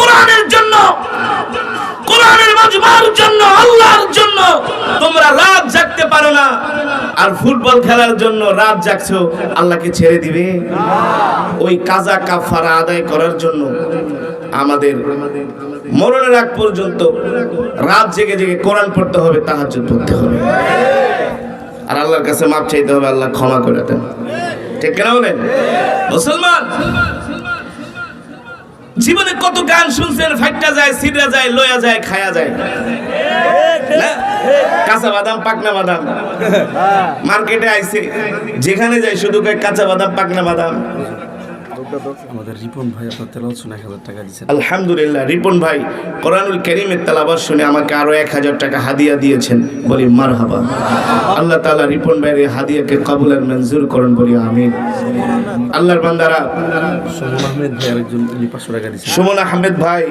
কোরআনের জন্য, কোরআনের মজমার জন্য, আল্লাহর জন্য। তোমরা রাত জাগতে পারো না। আর ফুটবল খেলার জন্য রাত জাগছো, আল্লাহকে ছেড়ে দিবে। ওই কাজা কাফারা আদায় করার জন্য আমাদের মরণের আগ পর্যন্ত রাত জেগে জেগে কোরআন পড়তে হবে, তাহাজ্জুদ পড়তে হবে। আর আল্লাহর কাছে মাপ চাইতে হবে, আল্লাহ ক্ষমা করে দেন। ঠিক কেনা বলেন? মুসলমান? জীবনে কত গান শুনছেন ফাইটটা যায় সিডরা যায় লয়া যায় খায়া যায়। কাঁচা বাদাম পাকনা বাদাম। মার্কেটে আইছে। যেখানে যায় শুধু কাঁচা বাদাম পাকনা বাদাম। আমাদের রিপন ভাই আপনার তেলাওয়াত শুনে এক হাজার টাকা দিচ্ছেন আলহামদুলিল্লাহ রিপন ভাই কোরআনুল করিমের তেলাবাদ শুনে আমাকে আরও এক হাজার টাকা হাদিয়া দিয়েছেন। বলি মার হাবা আল্লাহ তালা রিপন ভাইয়ের হাদিয়াকে কবুল আর মঞ্জুর করুন বলি আমিন। আল্লাহর বান্দারা সুমন আহমেদ ভাই আরেকজন পাঁচশো টাকা দিচ্ছেন সুমন আহমেদ ভাই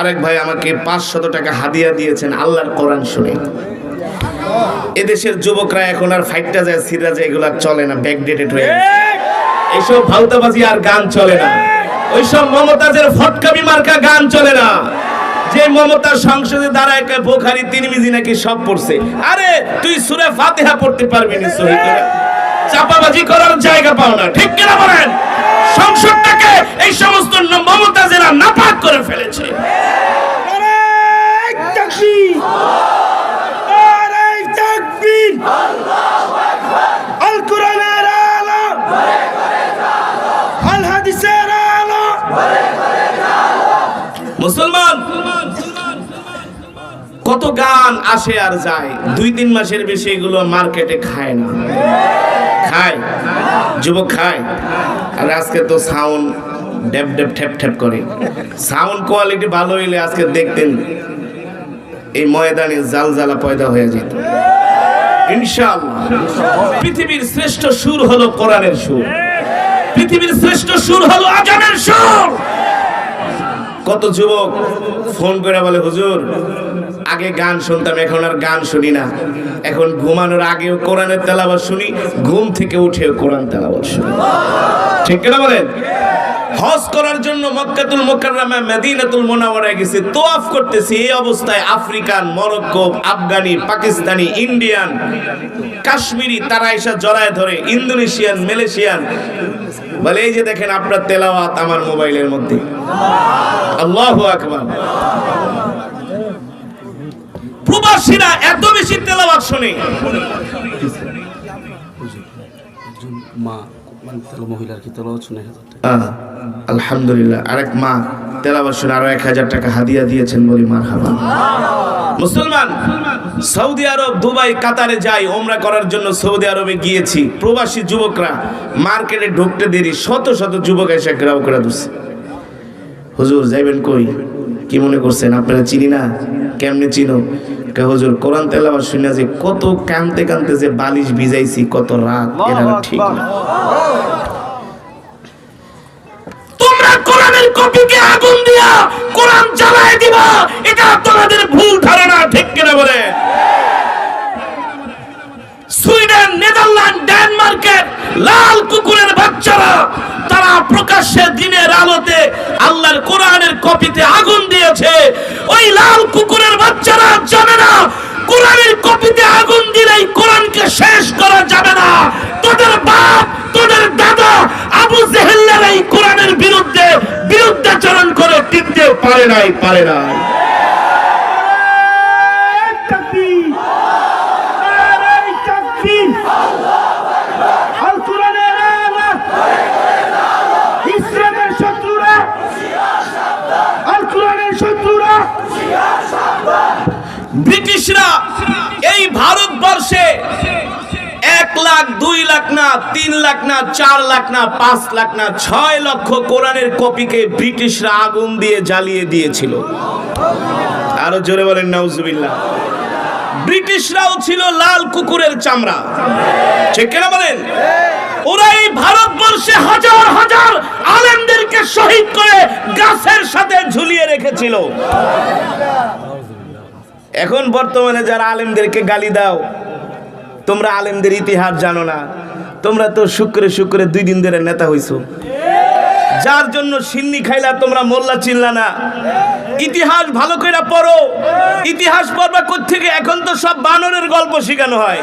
আরেক ভাই আমাকে পাঁচশত টাকা হাদিয়া দিয়েছেন আল্লাহর কোরআন শুনে। এদেশের যুবকরা এখন আর ফাইটটা যায় সিরা যায় এগুলা চলে না ব্যাকডেটেড হয়ে গেছে। এইসব ভাউতাবাজি আর গান চলে না। ওইসব মমতাজের ফটকামি মার্কা গান চলে না। যে মমতার সংসদে দাঁড়ায় বোখারি, তিরমিজি নাকি সব পড়ছে? আরে, তুই সুরে ফাতিহা পড়তে পারবি না সহি চাপাবাজি করার জায়গা পাও না। ঠিক কিনা বলেন? সংসদটাকে এই সমস্ত মমতাজেরা নাপাক করে ফেলেছে। আল মুসলমান? কত গান আসে আর যায়। দুই তিন মাসের বেশি এগুলো মার্কেটে খায় না। খায়। যুবক খায়। আর আজকে তো সাউন্ড ডেপ ডেপ ঠেপ ঠেপ করে। সাউন্ড কোয়ালিটি ভালো হইলে আজকে দেখতেন এই ময়দানে জাল জ্বালা পয়দা হয়ে যেত। ইনশাআল্লাহ। পৃথিবীর শ্রেষ্ঠ সুর হলো কোরআনের সুর। পৃথিবীর শ্রেষ্ঠ সুর হলো আজানের সুর। কত যুবক ফোন করে বলে, হুজুর, আগে গান শুনতাম, এখন আর গান শুনি না। এখন ঘুমানোর আগেও কোরআনের তেলাবাত শুনি, ঘুম থেকে উঠেও কোরআন তেলাবাত শুনি। ঠিক কিনা বলেন? হজ করার জন্য মক্কাতুল মুকাররমা মদিনাতুল মুনাওয়ারায় গেছে, তোয়াফ করতেছি এই অবস্থায় African, Morocco, Afghani, Pakistani, Indian, Kashmiri, তারা এসে জড়ায় ধরে, ইন্দোনেশিয়ান, মালয়েশিয়ান বলে এই যে দেখেন আপনার তেলাওয়াত আমার মোবাইলের মধ্যে। আল্লাহ আকবার। প্রবাসীরা এত বেশি তেলাওয়াত শুনে। মা মানে মহিলার কি তেলাওয়াত শুনে আলহামদুলিল্লাহ। আরেক মা শুনে আরও এক হাজার টাকা হাদিয়া দিয়েছেন বলি মার মুসলমান সৌদি আরব দুবাই কাতারে যাই ওমরা করার জন্য সৌদি আরবে গিয়েছি। প্রবাসী যুবকরা মার্কেটে ঢুকতে দেরি শত শত যুবক এসে গ্রাও করে দিচ্ছে হুজুর যাইবেন কই? কি মনে করছেন? আপনারা চিনি না? কেমনে চিনো? হুজুর কোরআন তেলাওয়াত শুনে যে কত কানতে কানতে যে বালিশ ভিজাইছি কত রাত এরা ঠিক না। কপিকে আগুন দিয়া কোরআন জ্বালায় দিবা এটা তোমাদের ভুল ধারণা ঠিক কিনা বলে সুইডেন, নেদারল্যান্ড, ডেনমার্কের লাল কুকুরের বাচ্চারা, তারা প্রকাশ্যে দিনের আলোতে আল্লাহর কোরআনের কপিতে আগুন দিয়েছে। ওই লাল কুকুরের বাচ্চারা জানে না, কোরআনের কপিতে আগুন দিলেই কোরআনকে শেষ করা যাবে না। তোদের বাপ, তোদের দাদা আবু জেহেল্লার এই কোরআনের বিরুদ্ধে বিরুদ্ধাচরণ করে টিকতে পারে নাই পারে নাই তাকবীর নারায়ে তাকবীর আল কোরআনের আলো ইসলামের শত্রুরা আল কোরআনের শত্রুরা ব্রিটিশরা এই ভারতবর্ষে এক লাখ দুই লাখ না তিন লাখ না, চার লাখ না, পাঁচ লাখ না, ছয় লক্ষ কোরআনের কপিকে ব্রিটিশরা আগুন দিয়ে জ্বালিয়ে দিয়েছিল। আরও জোরে বলেন, নাউজুবিল্লাহ। ব্রিটিশরাও ছিল লাল কুকুরের চামড়া। ঠিক কিনা বলেন? ওরা এই ভারতবর্ষে হাজার হাজার আলেমদেরকে শহীদ করে গাছের সাথে ঝুলিয়ে রেখেছিল। এখন বর্তমানে যারা আলেমদেরকে গালি দাও, তোমরা আলেমদের ইতিহাস জানো না। তোমরা তো শুক্রে শুক্রে দুই দিন ধরে নেতা হইছো। যার জন্য সিন্নি খাইলা তোমরা মোল্লা চিনলা না। ইতিহাস ভালো করে পড়ো। ইতিহাস পড়বা থেকে এখন তো সব বানরের গল্প শেখানো হয়।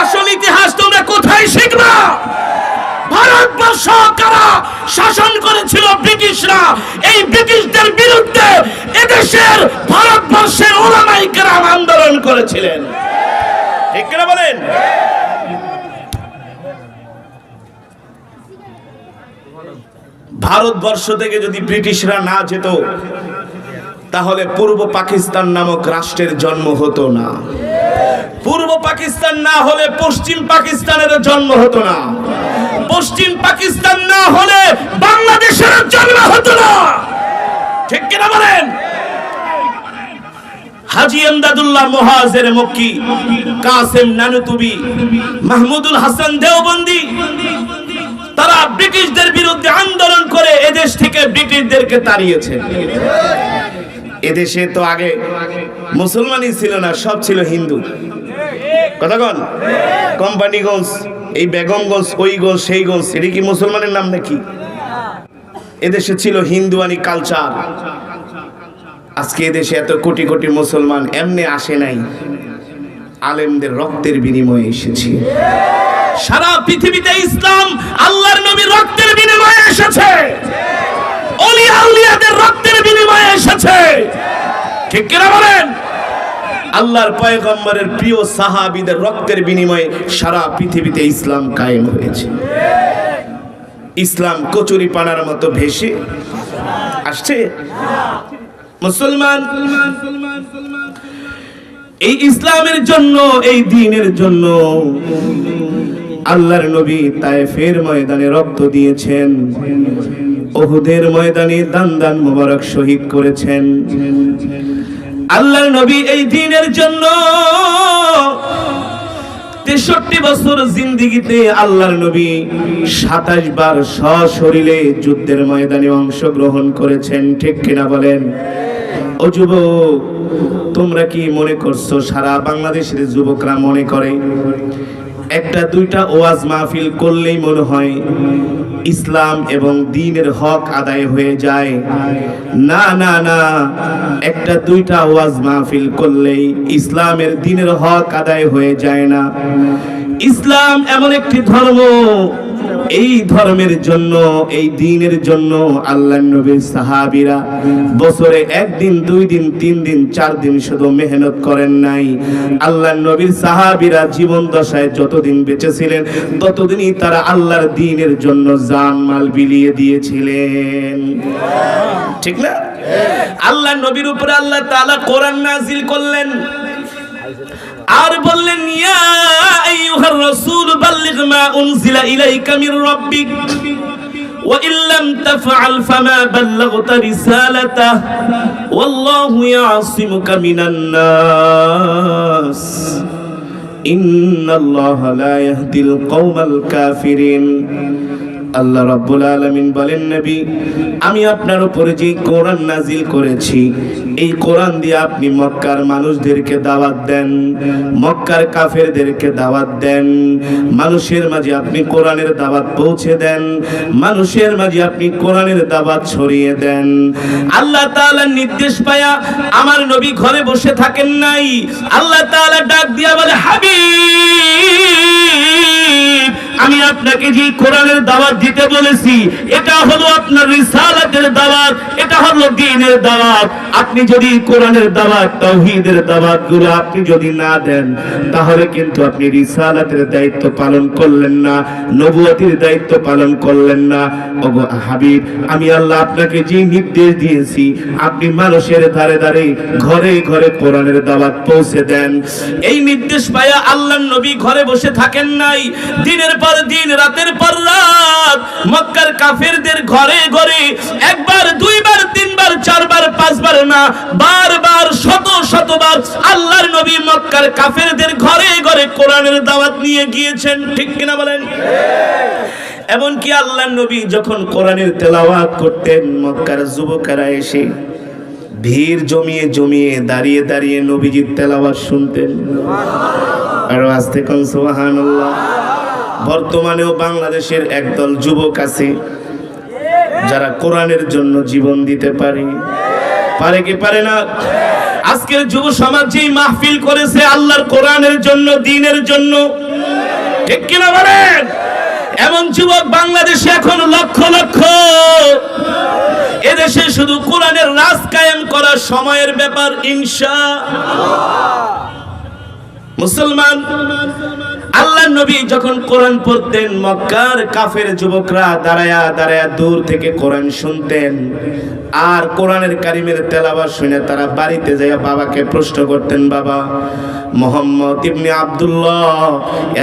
আসল ইতিহাস তোমরা কোথায় শিখবা? ভারতবর্ষ কারা শাসন করেছিল ব্রিটিশরা? এই ব্রিটিশদের বিরুদ্ধে এদেশের ভারতবর্ষের ওলামাই কেরাম আন্দোলন করেছিলেন। ঠিক কিনা বলেন? ভারতবর্ষ থেকে যদি ব্রিটিশরা না যেত, তাহলে পূর্ব পাকিস্তান নামক রাষ্ট্রের জন্ম হতো না। পূর্ব পাকিস্তান না হলে পশ্চিম পাকিস্তানের জন্ম হতো না। পশ্চিম পাকিস্তান না হলে বাংলাদেশের জন্ম হতো না। ঠিক কিনা বলেন? হাজি এমদাদুল্লাহ মহাজের মক্কি, কাসেম নানুতুবি, মাহমুদুল হাসান দেওবন্দি তারা ব্রিটিশদের বিরুদ্ধে আন্দোলন করে এদেশ থেকে ব্রিটিশদেরকে তাড়িয়েছে। এদেশে তো আগে মুসলমানই ছিল না, সব ছিল হিন্দু। কথা কন? কোম্পানিগঞ্জ এই বেগমগঞ্জ ওইগঞ্জ সেইগঞ্জ এটা কি মুসলমানের নাম নাকি? এদেশে ছিল হিন্দুয়ানি কালচার। আজকে এদেশে এত কোটি কোটি মুসলমান, এমনি আসে নাই। আলেমদের রক্তের বিনিময়ে এসেছি। সারা পৃথিবীতে ইসলাম আল্লাহর নবীর রক্তের বিনিময়ে এসেছে। অলিয়া আউলিয়াদের রক্তের বিনিময়ে এসেছে। ঠিক কিনা বলেন? আল্লাহর পয়গম্বরের প্রিয় সাহাবীদের রক্তের বিনিময়ে সারা পৃথিবীতে ইসলাম কায়েম হয়েছে। ইসলাম কচুরি পানার মতো ভেসে আসছে। মুসলমান, এই ইসলামের জন্য, এই দিনের জন্য আল্লাহর নবী তায়েফের ময়দানে রক্ত দিয়েছেন। ওহুদের ময়দানে দান দান মোবারক শহীদ করেছেন। আল্লাহর নবী এই দিনের জন্য তেষট্টি বছর জিন্দিগিতে আল্লাহর নবী সাতাশ বার সশরীরে যুদ্ধের ময়দানে অংশগ্রহণ করেছেন, ঠিক কিনা বলেন? ও যুবক, তোমরা কি মনে করছ সারা বাংলাদেশের যুবকরা মনে করে? একটা দুইটা ওয়াজ মাহফিল করলেই মনে হয় ইসলাম এবং দিনের হক আদায় হয়ে যায়। না না না, একটা দুইটা ওয়াজ মাহফিল করলেই ইসলামের দিনের হক আদায় হয়ে যায় না। ইসলাম এমন একটি ধর্ম এই ধর্মের জন্য, এই দিনের জন্য আল্লাহ নবীর সাহাবীরা বছরে একদিন, দুই দিন, তিন দিন, চার দিন শুধু মেহনত করেন নাই। আল্লাহ নবীর সাহাবীরা জীবন দশায় যতদিন বেঁচে ছিলেন, ততদিনই তারা আল্লাহর দিনের জন্য জান মাল বিলিয়ে দিয়েছিলেন। ঠিক না? আল্লাহ নবীর উপরে আল্লাহ তাআলা কোরআন নাজিল করলেন। আর বললেন ইয়া আইয়ুহার রাসূল বাল্লিগ মা উনজিলা ইলাইকা মির রাব্বিক وإن لم تفعل فما بلغت رسالته والله يعصمك من الناس إن الله لا يهدي القوم الكافرين আল্লাহ রাব্বুল আলামিন বলেন, নবী, আমি আপনার উপরে যে কোরআন নাজিল করেছি, এই কোরআন দিয়ে আপনি মক্কার মানুষদেরকে দাওয়াত দেন, মক্কার কাফেরদেরকে দাওয়াত দেন, মানুষের মাঝে আপনি কোরআনের দাওয়াত পৌঁছে দেন, মানুষের মাঝে আপনি কোরআনের দাওয়াত ছড়িয়ে দেন। আল্লাহ তাআলার নির্দেশ পায়া আমার নবী ঘরে বসে থাকেন নাই। আল্লাহ তাআলা ডাক দিয়া বলে, হাবিব আমি আপনাকে যে কোরআনের দাওয়াত দিতে বলেছি এটা হলো আপনার রিসালাতের দাওয়াত দাওয়াত। আপনি যদি কোরআনের দাওয়াত, তাওহীদের দাওয়াতগুলো আপনি যদি না দেন, তাহলে কিন্তু আপনি রিসালাতের দায়িত্ব পালন করলেন না দায়িত্ব পালন করলেন না। ওগো হাবিব, আমি আল্লাহ আপনাকে যে নির্দেশ দিয়েছি, আপনি মানুষের ধারে ধারে, ঘরে ঘরে কোরআনের দাওয়াত পৌঁছে দেন। এই নির্দেশ পায়া আল্লাহ নবী ঘরে বসে থাকেন নাই। দিনের পর দিন, রাতের পর রাত, মক্কার কাফেরদের ঘরে ঘরে, একবার, দুইবার তিনবার, চারবার, পাঁচবার না, বারবার, শত, শতবার আল্লাহর নবী মক্কার কাফেরদের ঘরে ঘরে কোরআনের দাওয়াত নিয়ে গিয়েছেন, ঠিক কিনা বলেন? এমনকি আল্লাহ নবী যখন কোরআনের তেলাওয়াত করতেন, মক্কার যুবকেরা এসে ভিড় জমিয়ে জমিয়ে দাঁড়িয়ে দাঁড়িয়ে নবীজির তেলাওয়াত শুনতেন। আর আস্তে কোন, সুবহানাল্লাহ। বর্তমানেও বাংলাদেশের একদল যুবক আছে যারা কোরআনের জন্য জীবন দিতে পারে। পারে কি পারে না? আজকের যুব সমাজ যেই মাহফিল করেছে আল্লাহর কোরআনের জন্য, দিনের জন্য, ঠিক কিনা বলেন? এমন যুবক বাংলাদেশে এখন লক্ষ লক্ষ। এদেশে শুধু কোরআনের রাজ কায়েম করা সময়ের ব্যাপার, ইনশা মুসলমান আল্লাহ নবী যখন কোরআন পড়তেন, মক্কার কাফের যুবকরা দাঁড়ায়া দাঁড়ায়া দূর থেকে কোরআন শুনতেন। আর কোরআনের কারিমের তেলাওয়াত শুনে তারা বাড়িতে যাইয়া বাবাকে প্রশ্ন করতেন, বাবা, মোহাম্মদ ইবনে আব্দুল্লাহ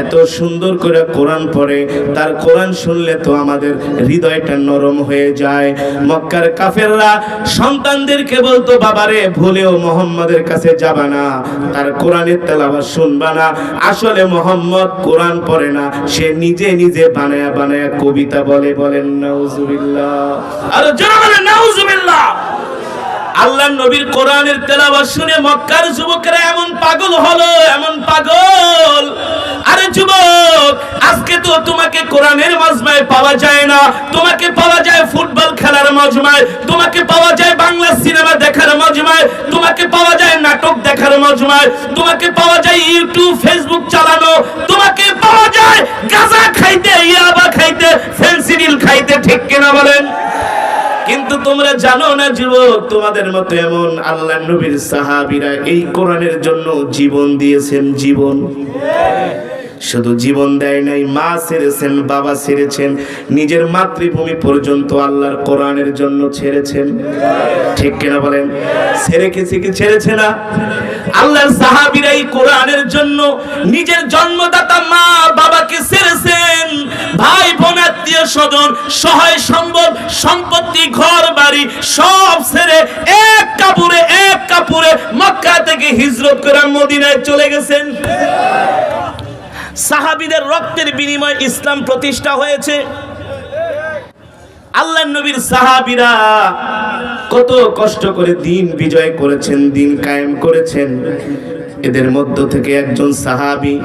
এত সুন্দর করে কোরআন পড়ে, তার কোরআন শুনলে তো আমাদের হৃদয়টা নরম হয়ে যায়। মক্কার কাফেররা সন্তানদেরকে বলতো, বাবারে, ভুলেও মোহাম্মদের কাছে যাবা না, তার কোরআনের তেলাওয়াত শুনবা না। আসলে মোহাম্মদ কোরআন পড়ে না, সে নিজে নিজে বানায়া বানায়া কবিতা বলে, বলেন, নাউজুবিল্লাহ। আর যারা বলেন, নাউজুবিল্লাহ। আল্লাহ নবীর কোরআনের তেলাওয়াত শুনে মক্কার যুবকেরা এমন পাগল হলো, এমন পাগল। আরে যুবক, আজকে তো তোমাকে কোরআনের মজমায় পাওয়া যায় না। তোমাকে পাওয়া যায় ফুটবল খেলার মজমায়। তোমাকে পাওয়া যায় বাংলা সিনেমা দেখার মজমায়। তোমাকে পাওয়া যায় নাটক দেখার মজমায়। তোমাকে পাওয়া যায় ইউটিউব, ফেসবুক চালানো। তোমাকে পাওয়া যায় গাঁজা খাইতে ইয়াবা কিন্তু তোমরা জানো না যুবক, তোমাদের মতো এমন আল্লাহ নবীর সাহাবীরা এই কোরআনের জন্য জীবন দিয়েছেন, জীবন। শুধু জীবন দেয় নাই, মা ছেড়েছেন, বাবা ছেড়েছেন, নিজের মাতৃভূমি পর্যন্ত আল্লাহর কোরআনের জন্য ছেড়েছেন। ঠিক কিনা বলেন? ছেড়ে কিছু কি ছেড়েছে না? আল্লাহর সাহাবীরা এই কোরআনের জন্য নিজের জন্মদাতা মা বাবাকে ছেড়েছেন। ভাই বোন, আত্মীয় স্বজন, সহায় সম্ভব সম্পত্তি ঘর বাড়ি সব ছেড়ে এক কাপুরে এক কাপুরে মক্কা থেকে হিজরত করে মদিনায় চলে গেছেন। সাহাবীদের রক্তের বিনিময়ে ইসলাম প্রতিষ্ঠা হয়েছে। আল্লাহ নবীর সাহাবীরা কত কষ্ট করে দিন বিজয় করেছেন, দিন কায়েম করেছেন। এদের মধ্য থেকে একজন সাহাবী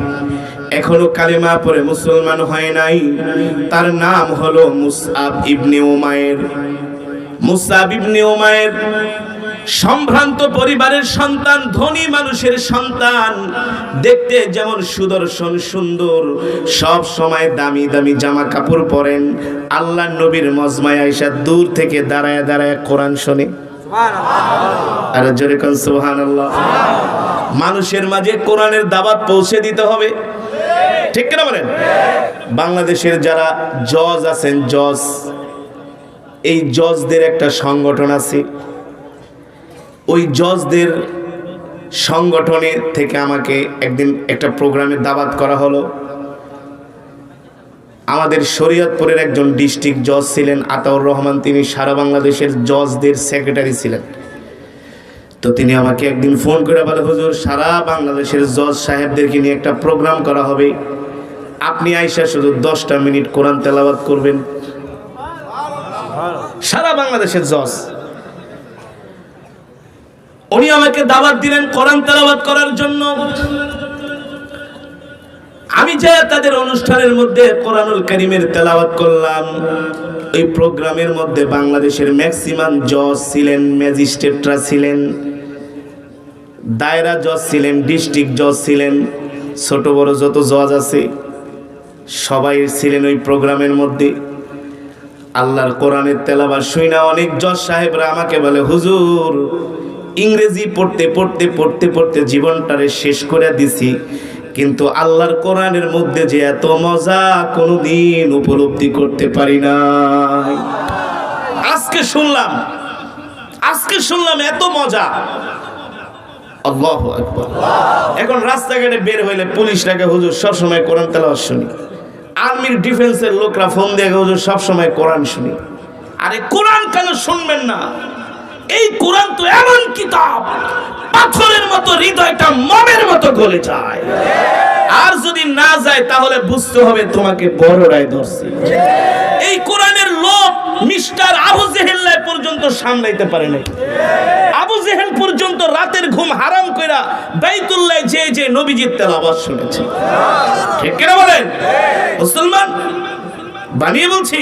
এখনও কালেমা পরে মুসলমান হয় নাই। তার নাম হলো মুসআব ইবনে উমায়ের। মুসআব ইবনে উমায়ের সম্ভ্রান্ত পরিবারের সন্তান ধনী মানুষের সন্তান। দেখতে যেমন সুদর্শন সুন্দর সব সময় দামি দামি জামা কাপড় পরেন। আল্লাহ নবীর মজমায় আইসা দূর থেকে দাঁড়ায় দাঁড়ায় কোরআন শোনে। আর জোরে কোন সুবহানাল্লাহ। মানুষের মাঝে কোরআনের দাওয়াত পৌঁছে দিতে হবে। ঠিক কিনা বলেন? বাংলাদেশের যারা জজ আছেন জজ এই জজদের একটা সংগঠন আছে। ওই জজদের সংগঠনে থেকে আমাকে একদিন একটা প্রোগ্রামে দাওয়াত করা হলো। আমাদের শরীয়তপুরের একজন ডিস্ট্রিক্ট জজ ছিলেন, আতাউর রহমান। তিনি সারা বাংলাদেশের জজদের সেক্রেটারি ছিলেন। তো তিনি আমাকে একদিন ফোন করে বলে, হুজুর, সারা বাংলাদেশের জজ সাহেবদেরকে নিয়ে একটা প্রোগ্রাম করা হবে। আপনি আইসা শুধু দশটা মিনিট কোরআন তেলাওয়াত করবেন। সারা বাংলাদেশের জজ উনি আমাকে দাওয়াত দিলেন কোরআন তেলাওয়াত করার জন্য। আমি যে তাদের অনুষ্ঠানের মধ্যে কোরআনুল করিমের তেলাওয়াত করলাম, ওই প্রোগ্রামের মধ্যে বাংলাদেশের ম্যাক্সিমাম জজ ছিলেন, ম্যাজিস্ট্রেটরা ছিলেন, দায়রা জজ ছিলেন, ডিস্ট্রিক্ট জজ ছিলেন, ছোট বড় যত জজ আছে, সবাই ছিলেন ওই প্রোগ্রামের মধ্যে। আল্লাহর কোরআনের তেলাবার শুই না অনেক জজ সাহেবরা আমাকে বলে, হুজুর ইংরেজি পড়তে পড়তে পড়তে পড়তে জীবনটারে শেষ করে দিছি। কিন্তু আল্লাহর কোরআনের মধ্যে যে এত মজা কোনোদিন উপলব্ধি করতে পারি না আজকে শুনলাম আজকে শুনলাম এত মজা। এখন রাস্তাঘাটে বের হইলে পুলিশ পুলিশটাকে হুজুর, সবসময় কোরআন তেলাওয়াত শুনি। আর্মির ডিফেন্সের লোকরা ফোন দিয়ে, হুজুর, সবসময় কোরআন শুনি। আরে কোরআন কেন শুনবেন না? এই কোরআন তো এমন কিতাব, পাথরের মতো, হৃদয়টা মমের মতো গলে যায়। আর যদি না যায়, তাহলে বুঝতে হবে তোমাকে বড়রাই ধরছে। এই কোরআনের লোক মিস্টার আবু জেহেল্লায় পর্যন্ত সামলাইতে পারে নাই। আবু জেহেল পর্যন্ত রাতের ঘুম হারাম কইরা বাইতুল্লাহ যে যে নবীজির তেলাওয়াত শুনেছে। ঠিক কিনা বলেন? মুসলমান, বানিয়ে বলছি,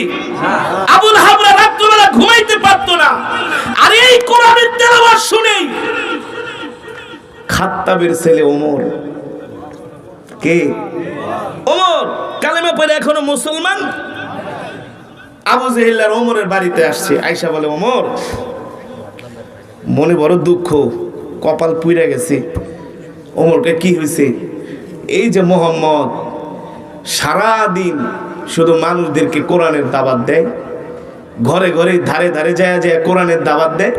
আবুল হাবরা রাত্রবেলা ঘুমাইতে পারতো না। আর এই কোরআনের তেলাওয়াত শুনেই খাত্তাবের ছেলে ওমর। কে? ওমর, কালেমা পড়ে এখনও মুসলমান? আবু জেহিল্লার ওমরের বাড়িতে আসছে। আয়সা বলে, ওমর, মনে বড় দুঃখ, কপাল পুইরা গেছে। ওমরকে কি হয়েছে এই যে মোহাম্মদ সারা দিন শুধু মানুষদেরকে কোরআনের দাবাত দেয় ঘরে ঘরে ধারে ধারে যায় যায়, কোরআনের দাবাত দেয়।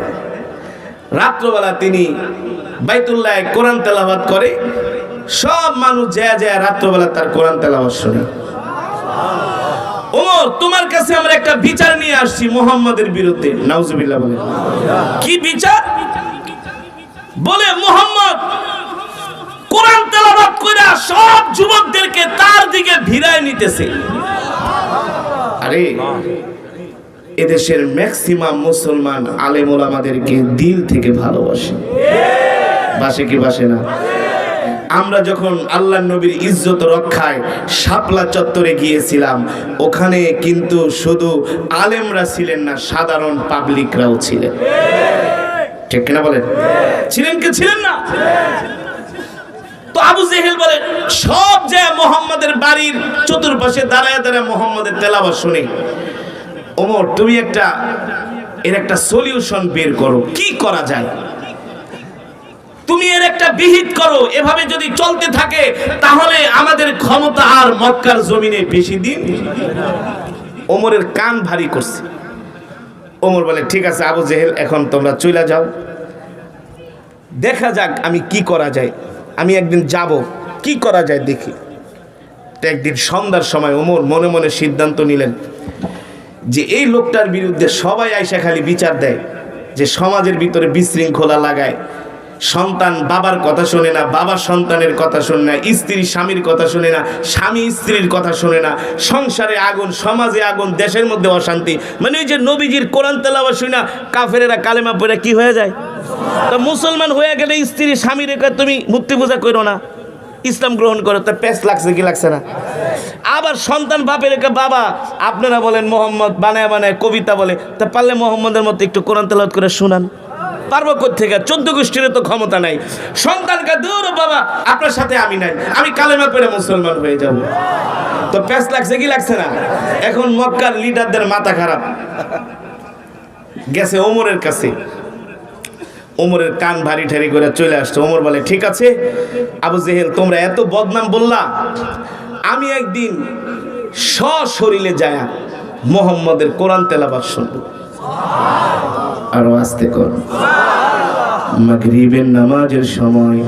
রাত্রবেলা তিনি বাইতুল্লাহ কোরআন তেলাবাত করে। সব মানুষ যায় যায়, রাত্রবেলা তার কোরআন তেলাবাত শোনে। ওমর, তোমার কাছে আমরা একটা বিচার নিয়ে আসছি মোহাম্মদের বিরুদ্ধে। নাউজুবিল্লাহ বলে। কি বিচার? বলে, মোহাম্মদ, কোরআন তেলাওয়াত কইরা সব যুবকদেরকে তার দিকে ভিড়ায় নিতেছে। আরে এদেশের ম্যাক্সিমাম মুসলমান আলেম ওলামাদেরকে দিল থেকে ভালোবাসে। বাসে কি বাসে না? আমরা যখন আল্লাহ নবীর ইজ্জত রক্ষায় শাপলা চত্বরে গিয়েছিলাম, ওখানে কিন্তু শুধু আলেমরা ছিলেন না, সাধারণ পাবলিকরাও ছিলেন। ঠিক কিনা বলেন? ছিলেন কি ছিলেন না? তো সব যে মোহাম্মদের বাড়ির চতুর্পাশে দাঁড়ায় দাঁড়ায় মোহাম্মদের তেলাবাস শুনে ওমর, তুমি একটা, এর একটা সলিউশন বের করো। কি করা যায়? তুমি এর একটা বিহিত করো। এভাবে যদি চলতে থাকে, তাহলে আমাদের ক্ষমতা আর মক্কার জমিনে বেশি দিন ওমরের কান ভারী করছে। ওমর বলে, ঠিক আছে, আবু জেহেল, এখন তোমরা চলে যাও। দেখা যাক আমি কি করা যায়। আমি একদিন যাব। কি করা যায় দেখি। তো একদিন সন্ধ্যার সময় ওমর মনে মনে সিদ্ধান্ত নিলেন যে এই লোকটার বিরুদ্ধে সবাই আইসা খালি বিচার দেয়, যে সমাজের ভিতরে বিশৃঙ্খলা লাগায়। সন্তান বাবার কথা শোনে না, বাবা সন্তানের কথা শোনে না, স্ত্রী স্বামীর কথা শোনে না, স্বামী স্ত্রীর কথা শোনে না। সংসারে আগুন, সমাজে আগুন, দেশের মধ্যে অশান্তি। মানে ওই যে নবীজির কোরআন তেলাওয়া শুনে না, কাফেরেরা কালেমা পড়ে কি হয়ে যায়? তো মুসলমান হয়ে গেলে স্ত্রী স্বামীর তুমি মূর্তি পূজা করো না। ইসলাম গ্রহণ করে তো প্যাস লাগছে কি লাগছে না? আবার সন্তান বাপের বাবা, আপনারা বলেন মোহাম্মদ, বানায় বানায় কবিতা বলে, তা পারলে মোহাম্মদের মতো একটু কোরআন তেলাওয়াত করে শোনান। পারব থেকে চোদ্দ গোষ্ঠীর তো ক্ষমতা নাই। সন্তানকে দূর বাবা, আপনার সাথে আমি নাই। আমি কালেমা পড়ে মুসলমান হয়ে যাব। তো প্যাস লাগছে কি লাগছে না? এখন মক্কার লিডারদের মাথা খারাপ। গেছে ওমরের কাছে। ওমরের কান ভারী ঠারি করে চলে আসছে ওমর বলে, ঠিক আছে, আবু জেহেল, তোমরা এত বদনাম বললা, আমি একদিন সশরীরে যায় মোহাম্মদের কোরআন তেলাবাদ শুনব। আরও আস্তে কর। মাগরিবের নামাজের সময়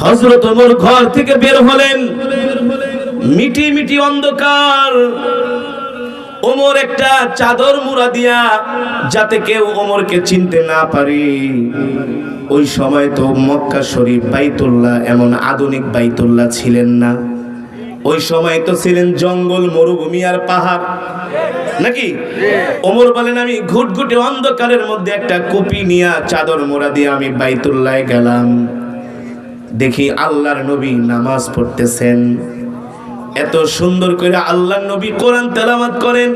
হজরত ওমর ঘর থেকে বের হলেন। মিটি মিটি অন্ধকার। ওমর একটা চাদর মুড়া দিয়া যাতে কেউ ওমরকে চিনতে না পারে। ওই সময় তো মক্কা শরীফ বাইতুল্লাহ এমন আধুনিক বাইতুল্লাহ ছিলেন না। ওই সময় তো ছিলেন জঙ্গল, মরুভূমি আর পাহাড়। নাকি? ওমর বলেন, আমি ঘুটঘুটে অন্ধকারের মধ্যে একটা কুপি নিয়া চাদর মোড়া দিয়ে আমি বাইতুল্লাহ গেলাম। দেখি আল্লাহর নবী নামাজ পড়তেছেন। এত সুন্দর করে আল্লাহ নবী কোরআন তেলাওয়াত করেন।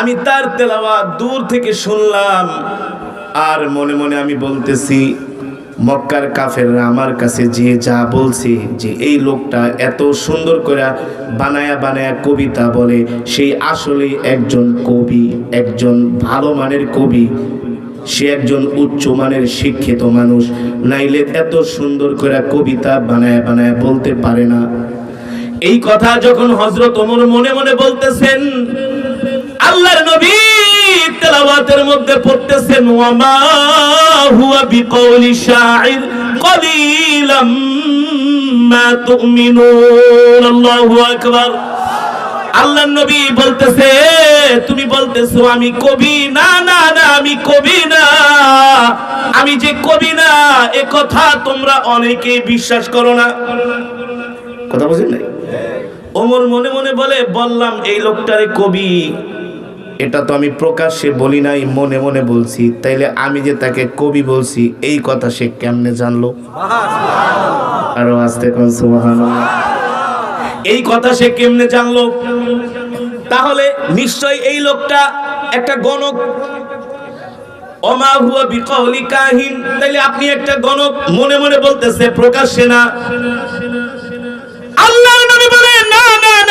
আমি তার তেলাওয়াত দূর থেকে শুনলাম, আর মনে মনে আমি বলতেছি, মক্কার কাফেররা আমার কাছে যে যা বলছে, যে এই লোকটা এত সুন্দর করে বানায়া বানায়া কবিতা বলে সেই আসলে একজন কবি, একজন ভালো মানের কবি। সে একজন উচ্চ মানের শিক্ষিত মানুষ, নাইলে এত সুন্দর করে কবিতা বানায় বানায় বলতে পারে না। এই কথা যখন হজরত ওমর মনে মনে বলতেছেন, আল্লাহর নবী তেলাওয়াতের মধ্যে পড়তেছেন, ওয়ামা হুয়া বিকৌলি শাইর কলিলাম মা তুমিনুন আল্লাহু আকবার। আল্লাহর নবী বলতেছে, তুমি বলতেছো আমি কবি না না না, আমি কবি না। আমি যে কবি না, এ কথা তোমরা অনেকেই বিশ্বাস করো না। কথা বুঝেন নাই? ওমর মনে মনে বলে, বললাম, এই লোকটারে কবি। এটা তো আমি প্রকাশ্যে বলি নাই, মনে মনে বলছি। তাইলে আমি যে তাকে কবি বলছি, এই কথা সে কেমনে জানলো? আরও আস্তে এই কথা সে কেমনে জানলো? তাহলে নিশ্চয় এই লোকটা একটা গণক। অমা কাহিন। তাইলে আপনি একটা গণক। মনে মনে বলতেছে, প্রকাশ্যে না আল্লাহর নবী বলে না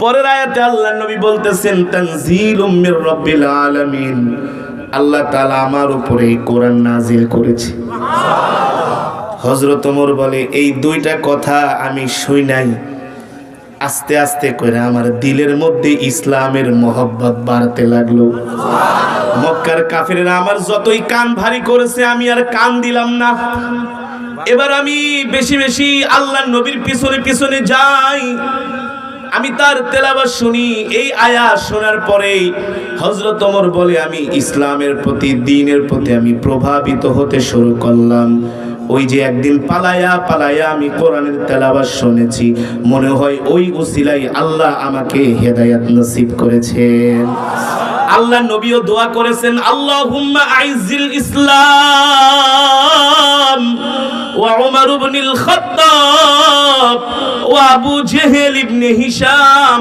পরের আয়াতে আল্লাহ নবী বলতেছেন, তানজিলুম মির রাব্বিল আলামিন। আল্লাহ তাআলা আমার উপরে এই কোরআন নাজিল করেছে। হযরত ওমর বলে, এই দুইটা কথা আমি শুই নাই। আস্তে আস্তে করে আমার দিলের মধ্যে ইসলামের মোহব্বত বাড়তে লাগল। মক্কার কাফিরেরা আমার যতই কান ভারী করেছে, আমি আর কান দিলাম না। এবার আমি বেশি বেশি আল্লাহ নবীর পিছনে পিছনে যাই। আমি তার তেলাবাস শুনি, এই আয়া শোনার পরেই হজরত ওমর বলে, আমি ইসলামের প্রতি, দিনের প্রতি আমি প্রভাবিত হতে শুরু করলাম। ওই যে একদিন পালায়া পালায়া আমি কোরআনের তেলাবাস শুনেছি। মনে হয় ওই উসিলাই আল্লাহ আমাকে হেদায়াত নসিব করেছেন আল্লাহ নবীও দোয়া করেছেন, আল্লাহুম্মা আইজিল ইসলাম ইবনুল খাত্তাব ওয়া আবু জেহেল ইবনে হিশাম।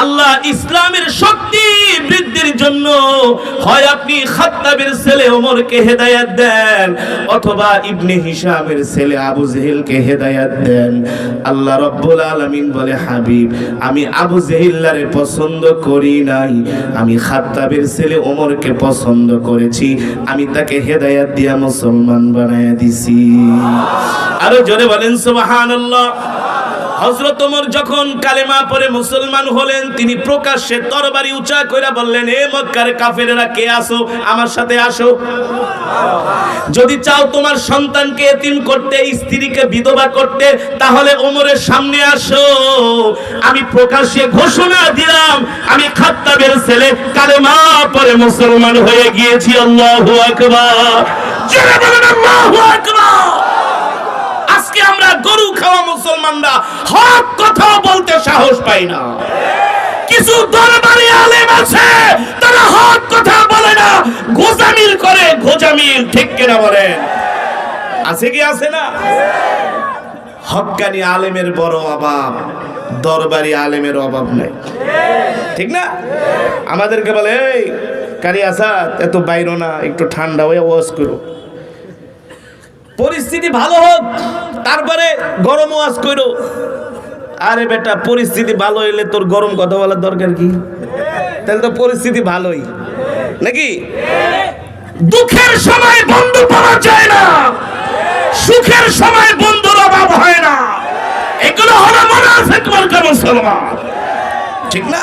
আল্লাহ ইসলামের শক্তি বৃদ্ধির জন্য হয় আপনি খাত্তাবের ছেলে ওমরকে হেদায়েত দেন, অথবা ইবনে হিশামের ছেলে আবু জেহেলকে হেদায়েত দেন। আল্লাহ রব্বুল আলামিন বলে, হাবিব, আমি আবু জেহিল্লারে পছন্দ করি নাই। আমি খাত্তাবের ছেলে ওমরকে পছন্দ করেছি। আমি তাকে হেদায়াত দিয়া মুসলমান বানায়া দিছি। আরও জোরে বলেন, সুবহানাল্লাহ। হযরত ওমর যখন কালেমা পড়ে মুসলমান হলেন, তিনি প্রকাশ্যে তরবারি উঁচা কইরা বললেন, এ মক্কার কাফেরেরা কে আসো? আমার সাথে আসো। যদি চাও তোমার সন্তানকে এতিম করতে, স্ত্রীকে বিধবা করতে, তাহলে ওমরের সামনে আসো। আমি প্রকাশ্যে ঘোষণা দিলাম, আমি খাত্তাবের ছেলে কালেমা পরে মুসলমান হয়ে গিয়েছি, আল্লাহু আকবার। জোরে বলেন, আল্লাহু আকবার। আমরা গরু খাওয়া মুসলমানরা হক কথা বলতে সাহস পাই না। কিছু দরবারি আলেম আছে, তারা হক কথা বলে না। গোজামিল করে, গোজামিল, ঠিক কিনা বলেন? আছে কি, আছে না? হক্কানি আলেমের বড় অভাব, দরবারি আলেমের অভাব নাই। ঠিক না? আমাদেরকে বলে, এই কারি আসাদ এত বাইরো না, একটু ঠান্ডা হয়ে ওয়াজ করো। পরিস্থিতি ভালো হোক, তারপরে গরম ওয়াজ করো আরে বেটা, পরিস্থিতি ভালো হইলে তোর গরম কথা বলার দরকার কি? তাহলে তো পরিস্থিতি ভালোই। নাকি? দুঃখের সময় বন্ধু পাওয়া যায় না। সুখের সময় বন্ধুর অভাব হয় না। এগুলো হলো মুনাফিক মার্কা মুসলমান। ঠিক না?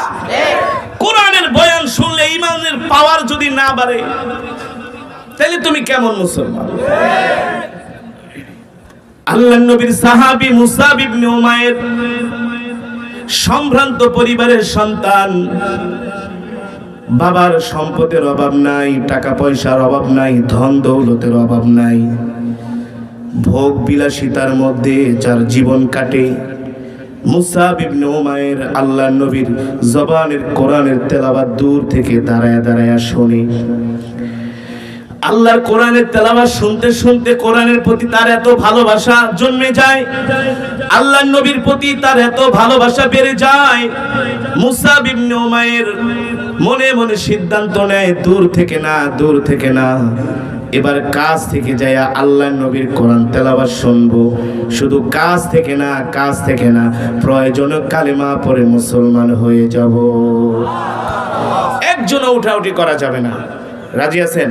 কোরআনের বয়ান শুনলে ইমানের পাওয়ার যদি না বাড়ে, তাহলে তুমি কেমন মুসলমান? আল্লাহ নবীর সাহাবী মুসাব ইবনে উমায়ের সম্ভ্রান্ত পরিবারের সন্তান। বাবার সম্পদের অভাব নাই, টাকা পয়সার অভাব নাই, ধন দৌলতের অভাব নাই। ভোগ বিলাসিতার মধ্যে যার জীবন কাটে, মুসাব ইবনে উমায়ের আল্লাহ নবীর জবানের কোরআনের তেলাওয়াত দূর থেকে দাঁড়ায় দাঁড়ায় শোনে। আল্লাহর কোরআনের তেলাওয়াত শুনতে শুনতে কোরআনের প্রতি তার এত ভালোবাসা জন্মে যায়, আল্লাহর নবীর প্রতি তার এত ভালোবাসা বেড়ে যায়। মুসা ইবনে উমায়ের মনে মনে সিদ্ধান্ত নেয়, দূর থেকে না, দূর থেকে না। এবার কাজ থেকে যায় আল্লাহর নবীর কোরআন তেলাওয়াত শুনব। শুধু কাজ থেকে না, কাজ থেকে না, প্রয়োজনে কালেমা পরে মুসলমান হয়ে যাব। একজনও উঠাউঠি করা যাবে না। রাজি আছেন?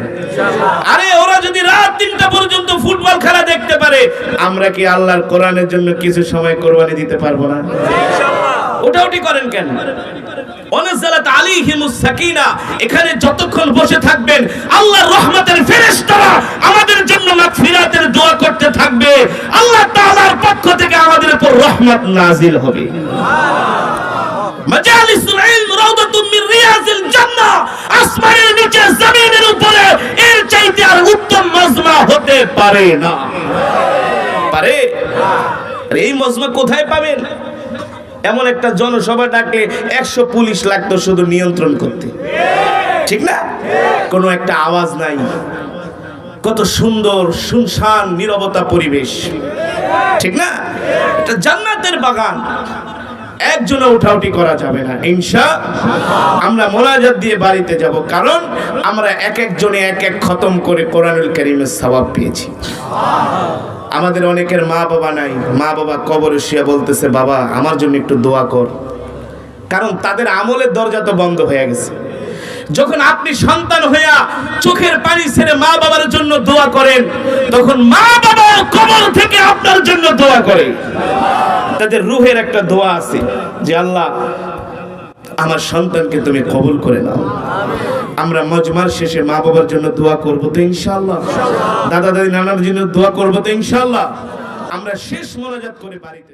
আরে ওরা যদি রাত তিনটা পর্যন্ত ফুটবল খেলা দেখতে পারে আমরা কি আল্লাহর কোরআনের জন্য কিছু সময় কোরবানি দিতে পারব না? ওটাউটি করেন কেন? অনাজালাত আলাইহিমুস সাকিনা এখানে যতক্ষণ বসে থাকবেন আল্লাহর রহমতের ফেরেশতারা আমাদের জন্য মাগফিরাতের দোয়া করতে থাকবে। আল্লাহ তাআলার পক্ষ থেকে আমাদের উপর রহমত নাজিল হবে। মাজালিসুল ইলম রাউদাতুম মিন রিয়াজিল জান্নাহ। আসমানের নিচে, জমিনের উপরে এর চাইতে আর উত্তম মজমা হতে পারে না। পারে? আর এই মজমা কোথায় পাবেন? এমন একটা জনসভা ডাকলে একশো পুলিশ লাগতো শুধু নিয়ন্ত্রণ করতে। ঠিক না? কোনো একটা আওয়াজ নাই। কত সুন্দর, শুনশান, নীরবতা পরিবেশ। ঠিক না? এটা জান্নাতের বাগান। একজনে উঠাউটি করা যাবে না, ইনশা আমরা মোনাজাত দিয়ে বাড়িতে যাব, কারণ আমরা এক একজনে এক এক খতম করে কোরআনুল করিমের স্বভাব পেয়েছি। আমাদের অনেকের মা বাবা নাই, মা বাবা কবরে শুয়ে বলতেছে, বাবা, আমার জন্য একটু দোয়া কর। কারণ তাদের আমলের দরজা তো বন্ধ হয়ে গেছে। যখন আপনি সন্তান হইয়া চোখের পানি ছেড়ে মা বাবার জন্য দোয়া করেন, তখন মা বাবা কবর থেকে আপনার জন্য দোয়া করে। তাদের রুহের একটা দোয়া আছে যে, আল্লাহ, আমার সন্তানকে তুমি কবুল করে নাও। আমরা মজমার শেষে মা বাবার জন্য দোয়া করব তো ইনশাল্লাহ দাদা দাদি, নানার জন্য দোয়া করব তো ইনশাল্লাহ আমরা শেষ মোনাজাত করে বাড়িতে